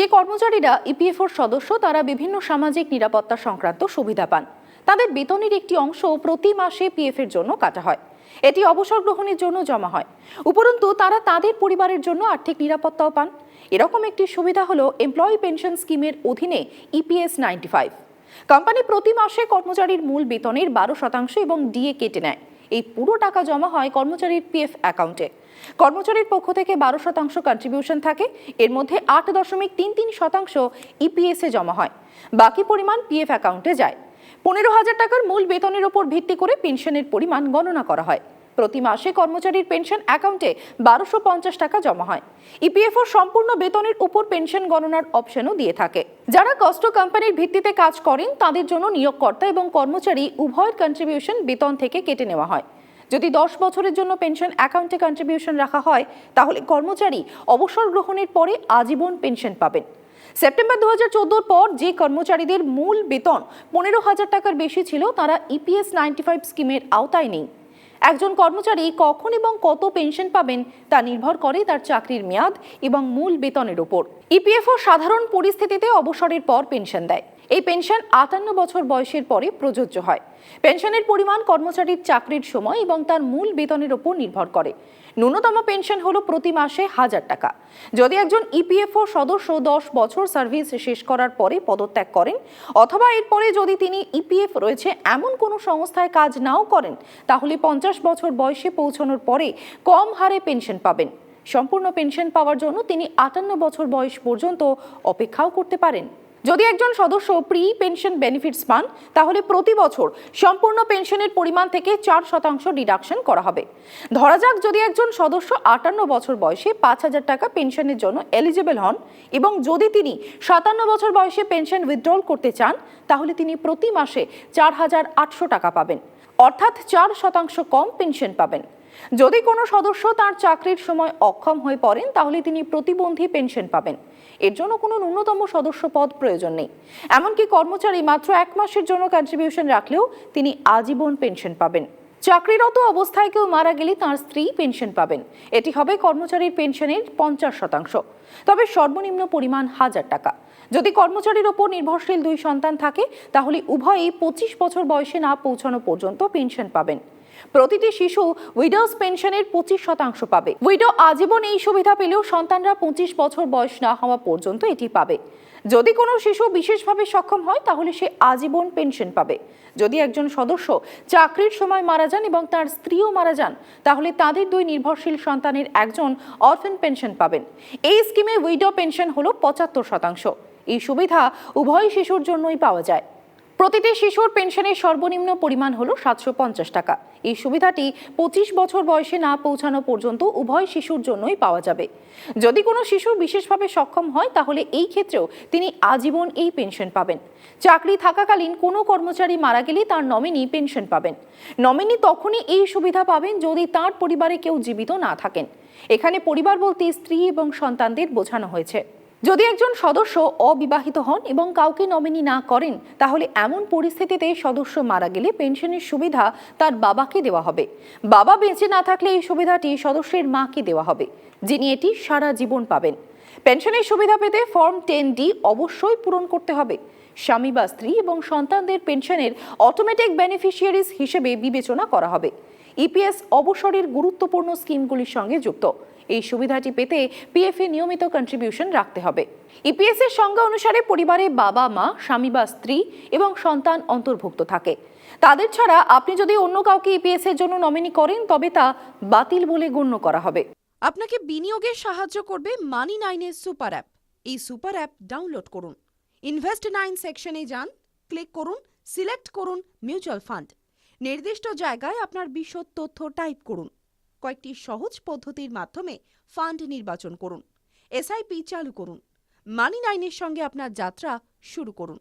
যে কর্মচারীরা ইপিএফওর সদস্য, তারা বিভিন্ন সামাজিক নিরাপত্তা সংক্রান্ত সুবিধা পান। তাদের বেতনের একটি অংশ প্রতি মাসে পিএফ এর জন্য কাটা হয়। এটি অবসর গ্রহণের জন্য জমা হয়। উপরন্তু, তারা তাদের পরিবারের জন্য আর্থিক নিরাপত্তাও পান। এরকম একটি সুবিধা হলো এমপ্লয়ি পেনশন স্কিমের অধীনে ইপিএস নাইনটি ফাইভ কোম্পানি প্রতি মাসে কর্মচারীর মূল বেতনের বারো শতাংশ এবং ডিএ কেটে নেয়। এই পুরো টাকা জমা হয় কর্মচারীর পিএফ অ্যাকাউন্টে। কর্মচারীর পক্ষ থেকে বারো শতাংশ কন্ট্রিবিউশন থাকে, এর মধ্যে আট দশমিক তিন তিন শতাংশ ইপিএসে জমা হয়। বাকি পরিমাণ পিএফ অ্যাকাউন্টে যায়। পনেরো হাজার টাকার মূল বেতনের ওপর ভিত্তি করে পেনশনের পরিমাণ গণনা করা হয়। প্রতি মাসে কর্মচারীর পেনশন অ্যাকাউন্টে বারোশো পঞ্চাশ টাকা জমা হয়। ইপিএফও সম্পূর্ণ বেতনের উপর পেনশন গণনার অপশনও দিয়ে থাকে। যারা কষ্ট কোম্পানির ভিত্তিতে কাজ করেন, তাদের জন্য নিয়োগকর্তা এবং কর্মচারী উভয়ের কন্ট্রিবিউশন বেতন থেকে কেটে নেওয়া হয়। যদি দশ বছরের জন্য পেনশন অ্যাকাউন্টে কন্ট্রিবিউশন রাখা হয়, তাহলে কর্মচারী অবসর গ্রহণের পরে আজীবন পেনশন পাবেন। সেপ্টেম্বর দু হাজার পর যে কর্মচারীদের মূল বেতন পনেরো হাজার টাকার বেশি ছিল, তারা ইপিএস নাইনটি ফাইভ স্কিমের আওতায় নেই। একজন কর্মচারী কখন এবং কত পেনশন পাবেন তা নির্ভর করে তার চাকরির মেয়াদ এবং মূল বেতনের ওপর ইপিএফও সাধারণ পরিস্থিতিতে অবসরের পর পেনশন দেয়। এই পেনশন আটান্ন বছর বয়সের পরে প্রযোজ্য হয়। পেনশনের পরিমাণ কর্মচারীর চাকরির সময় এবং তার মূল বেতনের উপর নির্ভর করে। ন্যূনতম পেনশন হলো প্রতি মাসে হাজার টাকা। যদি একজন ইপিএফও সদস্য দশ বছর সার্ভিস শেষ করার পরে পদত্যাগ করেন, অথবা এরপরে যদি তিনি ইপিএফ রয়েছে, এমন কোনো সংস্থায় কাজ নাও করেন, তাহলে পঞ্চাশ বছর বয়সে পৌঁছানোর পরে কম হারে পেনশন পাবেন। সম্পূর্ণ পেনশন পাওয়ার জন্য তিনি আটান্ন বছর বয়স পর্যন্ত অপেক্ষাও করতে পারেন। যদি একজন সদস্য প্রি পেনশন বেনিফিটস পান, তাহলে প্রতি বছর সম্পূর্ণ পেনশনের পরিমাণ থেকে চার শতাংশ ডিডাকশন করা হবে। ধরা যাক যদি একজন সদস্য আটান্ন বছর বয়সে পাঁচ হাজার টাকা পেনশনের জন্য এলিজিবল হন এবং যদি তিনি সাতান্ন বছর বয়সে পেনশন উইথড্রল করতে চান, তাহলে তিনি প্রতি মাসে চার হাজার আটশো টাকা পাবেন। অর্থাৎ চার শতাংশ কম পেনশন পাবেন। যদি কোনো সদস্য তার চাকরির সময় অক্ষম হয়ে পড়েন, তাহলে তিনি প্রতিবন্ধী পেনশন পাবেন। এর জন্য কোনো ন্যূনতম সদস্য পদ প্রয়োজন নেই। এমনকি কর্মচারী মাত্র এক মাসের জন্য কন্ট্রিবিউশন রাখলেও তিনি আজীবন পেনশন পাবেন। চাকরিরত অবস্থায় কেউ মারা গেলে তার স্ত্রী পেনশন পাবেন। এটি হবে কর্মচারীর পেনশনের পঞ্চাশ শতাংশ। তবে সর্বনিম্ন পরিমাণ হাজার টাকা। যদি কর্মচারীর ওপর নির্ভরশীল দুই সন্তান থাকে, তাহলে উভয়ই পঁচিশ বছর বয়সে না পৌঁছানো পর্যন্ত পেনশন পাবেন। প্রতিটি শিশু উইডোজ পেনশনের পঁচিশ শতাংশ পাবে। উইডো আজীবন এই সুবিধা পেলেও সন্তানরা পঁচিশ বছর বয়স না হওয়া পর্যন্ত এটি পাবে। যদি কোনো শিশু বিশেষভাবে সক্ষম হয়, তাহলে সে আজীবন পেনশন পাবে। যদি একজন সদস্য চাকরির সময় মারা যান এবং তার স্ত্রীও মারা যান, তাহলে তাদের দুই নির্ভরশীল সন্তানের একজন অরফেন পেনশন পাবেন। এই স্কিমে উইডো পেনশন হলো পঁচাত্তর শতাংশ। এই সুবিধা উভয় শিশুর জন্যই পাওয়া যায়। প্রতিটি শিশুর পেনশনের সর্বনিম্ন পরিমাণ হলো সাতশো পঞ্চাশ টাকা। এই সুবিধাটি পঁচিশ বছর বয়সে না পৌঁছানো পর্যন্ত উভয় শিশুর জন্যই পাওয়া যাবে। যদি কোনো শিশু বিশেষভাবে সক্ষম হয়, তাহলে এই ক্ষেত্রেও তিনি আজীবন এই পেনশন পাবেন। চাকরি থাকাকালীন কোনো কর্মচারী মারা গেলে তার নমিনি পেনশন পাবেন। নমিনি তখনই এই সুবিধা পাবেন যদি তার পরিবারে কেউ জীবিত না থাকেন। এখানে পরিবার বলতে স্ত্রী এবং সন্তানদের বোঝানো হয়েছে। যদি একজন সদস্য অবিবাহিত হন এবং কাউকে নমিনি না করেন, তাহলে এমন পরিস্থিতিতে সদস্য মারা গেলে পেনশনের সুবিধা তার বাবাকে দেওয়া হবে। বাবা বেঁচে না থাকলে এই সুবিধাটি সদস্যের মাকে দেওয়া হবে, যিনি এটি সারা জীবন পাবেন। পেনশনের সুবিধা পেতে ফর্ম টেন ডি অবশ্যই পূরণ করতে হবে। স্বামী বা স্ত্রী এবং সন্তানদের পেনশনের অটোমেটিক বেনিফিশিয়ারিজ হিসেবে বিবেচনা করা হবে। ইপিএস অবসরের গুরুত্বপূর্ণ স্কিমগুলির সঙ্গে যুক্ত। এই সুবিধাটি পেতে পিএফএ নিয়মিত কন্ট্রিবিউশন রাখতে হবে। ইপিএস এর সংজ্ঞা অনুসারে পরিবারে বাবা, মা, স্বামী বা স্ত্রী এবং সন্তান অন্তর্ভুক্ত থাকে। তাদের ছাড়া আপনি যদি অন্য কাউকে ইপিএস এর জন্য নমিনি করেন, তবে তা বাতিল বলে গণ্য করা হবে। আপনাকে বিনিয়োগে সাহায্য করবে মানি নাইনের সুপার অ্যাপ এই সুপার অ্যাপ ডাউনলোড করুন। ইনভেস্ট নাইন সেকশনে যান ক্লিক করুন সিলেক্ট করুন মিউচুয়াল ফান্ড নির্দিষ্ট জায়গায় আপনার বিশদ তথ্য টাইপ করুন। কয়েকটি সহজ পদ্ধতির মাধ্যমে ফান্ড নির্বাচন করুন। এসআইপি চালু করুন। মানি নাইনের সঙ্গে আপনার যাত্রা শুরু করুন।